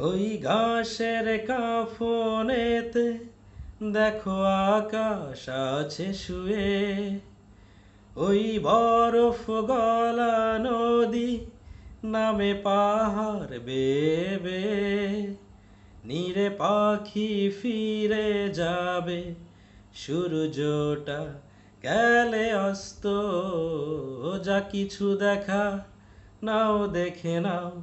ওই ঘাসের কাফনেতে দেখো আকাশ আছে শুয়ে। ওই বরফ গলা নদী নামে পাহাড় বেবে। নিরে পাখি ফিরে যাবে, সূর্যটা গেলে অস্ত। যা কিছু দেখা নাও, দেখে নাও।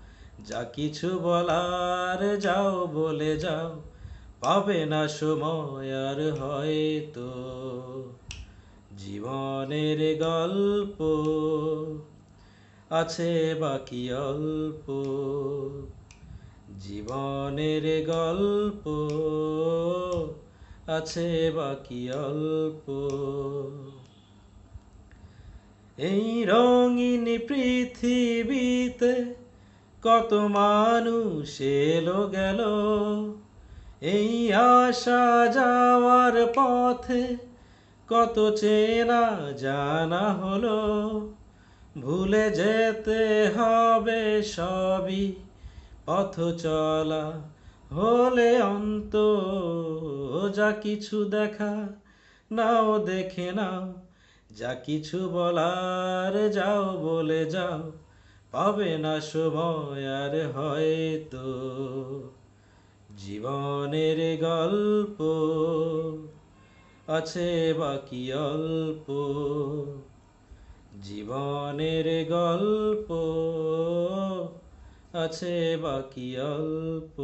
যা কিছু বলার যাও বলে যাও, পাবে না সময় আর হয়তো। জীবনের গল্প আছে বাকি অল্প। জীবনের গল্প আছে বাকি অল্প। এই রঙিন পৃথিবীতে কত মানুষ এলো গেল। এই আসা যাওয়ার পথে কত চেনা জানা হলো। ভুলে যেতে হবে সবই, পথ চলা হলে অন্ত যা কিছু দেখা নাও, দেখে নাও, যা কিছু বলার যাও, বলে যাও। পাবে না সময় আর হয়তো জীবনের গল্প আছে বাকি অল্প। জীবনের গল্প আছে বাকি অল্প।